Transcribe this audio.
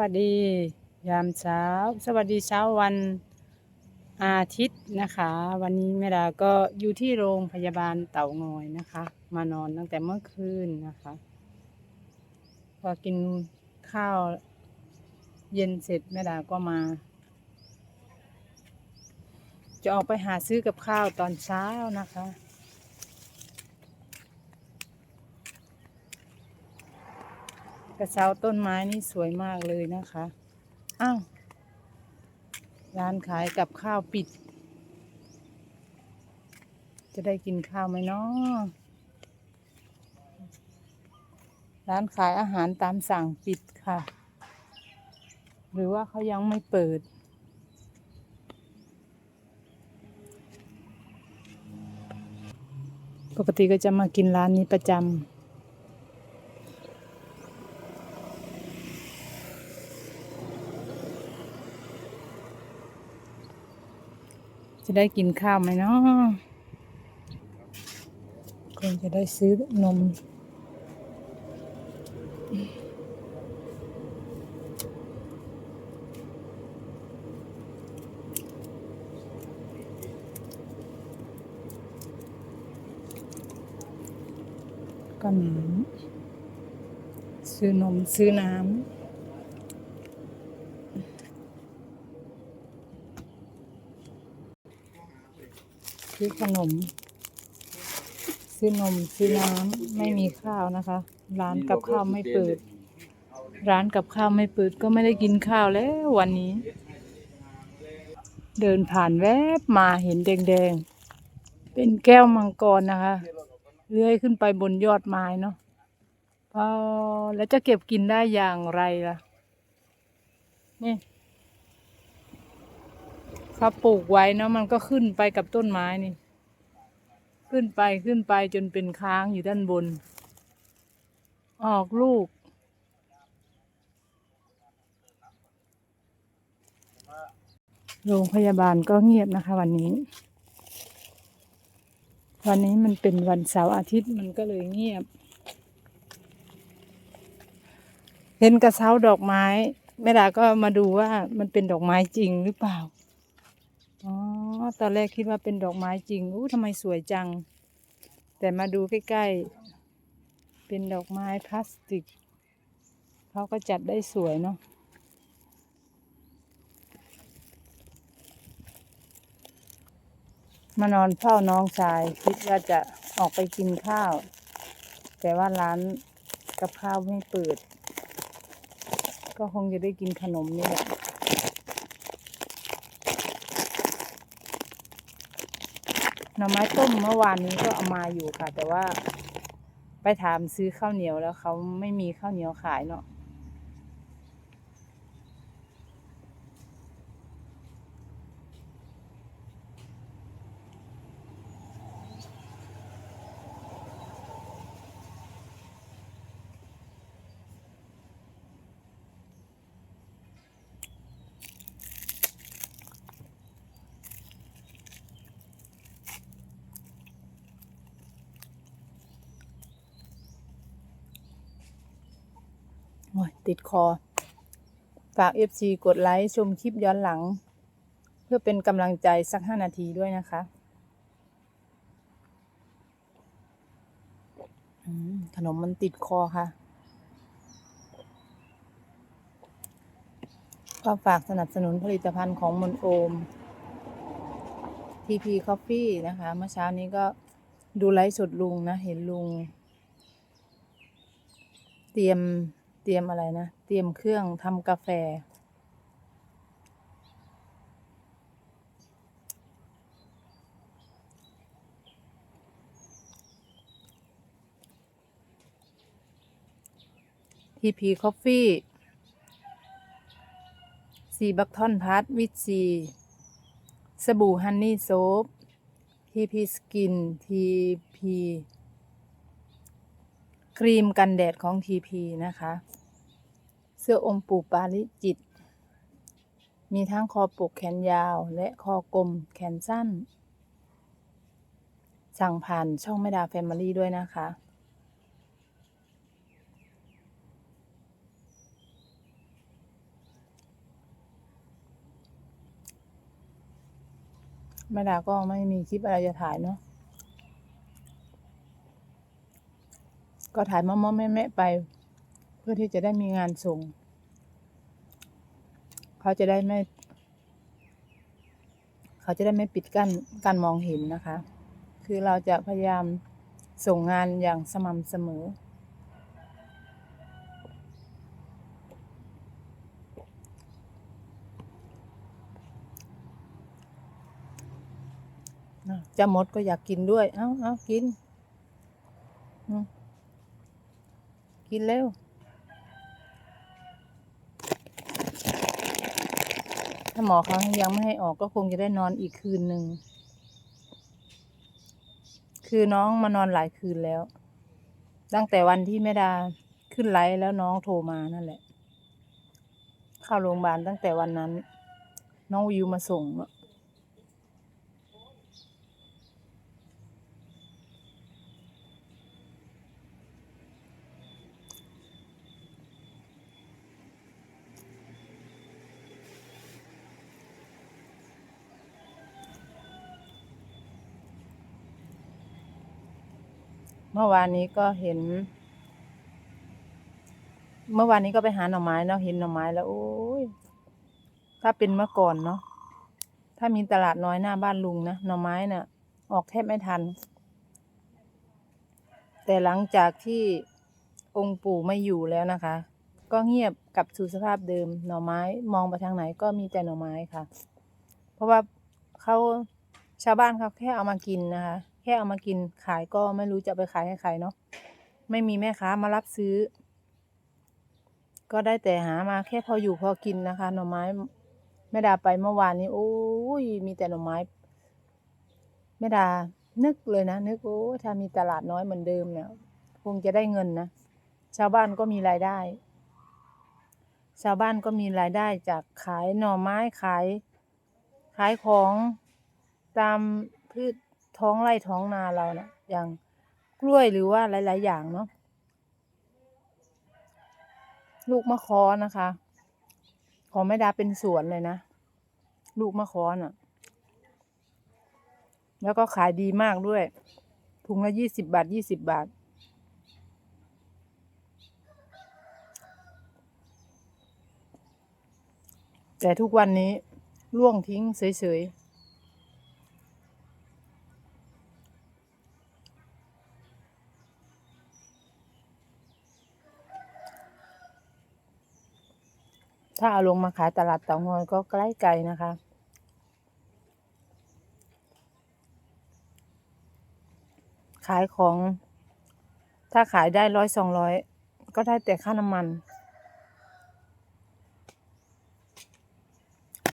วัสดียามเช้า สวัสดีเช้าวันอาทิตย์นะคะ วันนี้แม่ดาก็อยู่ที่โรงพยาบาลเต่างอยนะคะ มานอนตั้งแต่เมื่อคืนนะคะพอกินข้าวเย็นเสร็จแม่ดาก็มา จะออกไปหาซื้อกับข้าวตอนเช้านะคะ ระเช้าต้นไม้นี่สวยมากเลยนะคะ อ้าว ร้านขายกับข้าวปิด จะได้กินข้าวไหมเนาะร้านขายอาหารตามสั่งปิดค่ะ หรือว่าเขายังไม่เปิด ปกติก็จะมากินร้านนี้ประจำ จะได้กินข้าวไหมเนาะคงจะได้ซื้อนมก็น้ำซื้อนมซื้อน้ำ ซื้อขนม ซื้อนมซื้อน้ำไม่มีข้าวนะคะ ร้านกับข้าวไม่เปิด ร้านกับข้าวไม่เปิดก็ไม่ได้กินข้าวแล้ววันนี้ เดินผ่านแวบมาเห็นแดงๆ เป็นแก้วมังกรนะคะเลื้อยขึ้นไปบนยอดไม้เนาะพอแล้วจะเก็บกินได้อย่างไรล่ะนี่ เขาปลูกไว้เนาะมันก็ขึ้นไปกับต้นไม้นี่ ขึ้นไปขึ้นไปจนเป็นค้างอยู่ด้านบน ออกลูก โรงพยาบาลก็เงียบนะคะวันนี้ วันนี้มันเป็นวันเสาร์อาทิตย์มันก็เลยเงียบ เห็นกระเช้าดอกไม้แม่ดาก็มาดูว่ามันเป็นดอกไม้จริงหรือเปล่า อ๋อ ตอนแรกคิดว่าเป็นดอกไม้จริง อู้ทำไมสวยจัง แต่มาดูใกล้ๆ เป็นดอกไม้พลาสติก เขาก็จัดได้สวยเนาะ มานอนเฝ้าน้องชาย คิดว่าจะออกไปกินข้าว แต่ว่าร้านกับข้าวไม่เปิด ก็คงจะได้กินขนมนี่แหละ หน่อไม้ต้มเมื่อวานนี้ก็เอามาอยู่ค่ะ แต่ว่า ไปถามซื้อข้าวเหนียวแล้วเขาไม่มีข้าวเหนียวขายเนาะ ติดคอ ฝาก FC กดไลค์ชมคลิปย้อนหลัง เพื่อเป็นกำลังใจสักห้านาทีด้วยนะคะขนมมันติดคอค่ะ ก็ฝากสนับสนุนผลิตภัณฑ์ของมนโอม TP Coffee นะคะ เมื่อเช้านี้ก็ดูไลฟ์สดลุงนะ เห็นลุง เตรียม เตรียมอะไรนะ เตรียมเครื่องทำกาแฟ ทีพีคอฟฟี่ซีบักทอนพาร์ทวิตซีสบู่ฮันนี่โซฟทีพีสกินทีพี ครีมกันแดดของ TP นะคะ เสื้ออมปู่ปาลิจิต มีทั้งคอปกแขนยาวและคอกลมแขนสั้น สั่งผ่านช่องแม่ดาแฟมิลี่ด้วยนะคะ แม่ดาก็ไม่มีคลิปอะไรจะถ่ายเนาะ ก็ถ่ายมอมๆแม่ๆไป เพื่อที่จะได้มีงานส่ง เขาจะได้ไม่ เขาจะได้ไม่ปิดกั้นการมองเห็นนะคะ คือเราจะพยายามส่งงานอย่างสม่ำเสมออะเจะมดก็อยากกินด้วย เอาเอากินอืม กินเร็วถ้าหมอเขายังไม่ให้ออกก็คงจะได้นอนอีกคืนหนึ่ง คือน้องมานอนหลายคืนแล้ว ตั้งแต่วันที่แม่ดาขึ้นไลฟ์แล้วน้องโทรมานั่นแหละ เข้าโรงพยาบาลตั้งแต่วันนั้น น้องวิวมาส่ง เมื่อวานนี้ก็เห็น เมื่อวานนี้ก็ไปหาหน่อไม้เนาะเห็นหน่อไม้แล้วโอ้ยถ้าเป็นเมื่อก่อนเนาะถ้ามีตลาดน้อยหน้าบ้านลุงนะหน่อไม้น่ะ ออกแทบไม่ทัน แต่หลังจากที่องค์ปู่ไม่อยู่แล้วนะคะ ก็เงียบกลับสู่สภาพเดิมหน่อไม้มองไปทางไหนก็มีแต่หน่อไม้ค่ะ เพราะว่าเขาชาวบ้านเขาแค่เอามากินนะคะ แค่เอามากินขายก็ไม่รู้จะไปขายให้ใครเนาะไม่มีแม่ค้ามารับซื้อ ก็ได้แต่หามาแค่พออยู่พอกินนะคะ หน่อไม้แม่ดาไปเมื่อวานนี้ โอ้ยมีแต่หน่อไม้แม่ดานึกเลยนะ นึกโอ้ถ้ามีตลาดน้อยเหมือนเดิมเนี่ยคงจะได้เงินนะชาวบ้านก็มีรายได้ ชาวบ้านก็มีรายได้จากขายหน่อไม้ขาย ขายของตามพืช ท้องไร่ท้องนาเราเนะอย่างกล้วยหรือว่าหลาย ๆ อย่างเนาะลูกมะคอนะคะ ของแม่ดาเป็นสวนเลยนะลูกมะคอน่ะ แล้วก็ขายดีมากด้วยถุงละยี่สิบบาทยี่สิบบาท แต่ทุกวันนี้ล่วงทิ้งเฉยๆ ถ้าเอาลงมาขายตลาดเตางอยก็ใกล้ไกลนะคะ ขายของ ถ้าขายได้ร้อยสองร้อยก็ได้แต่ค่าน้ำมัน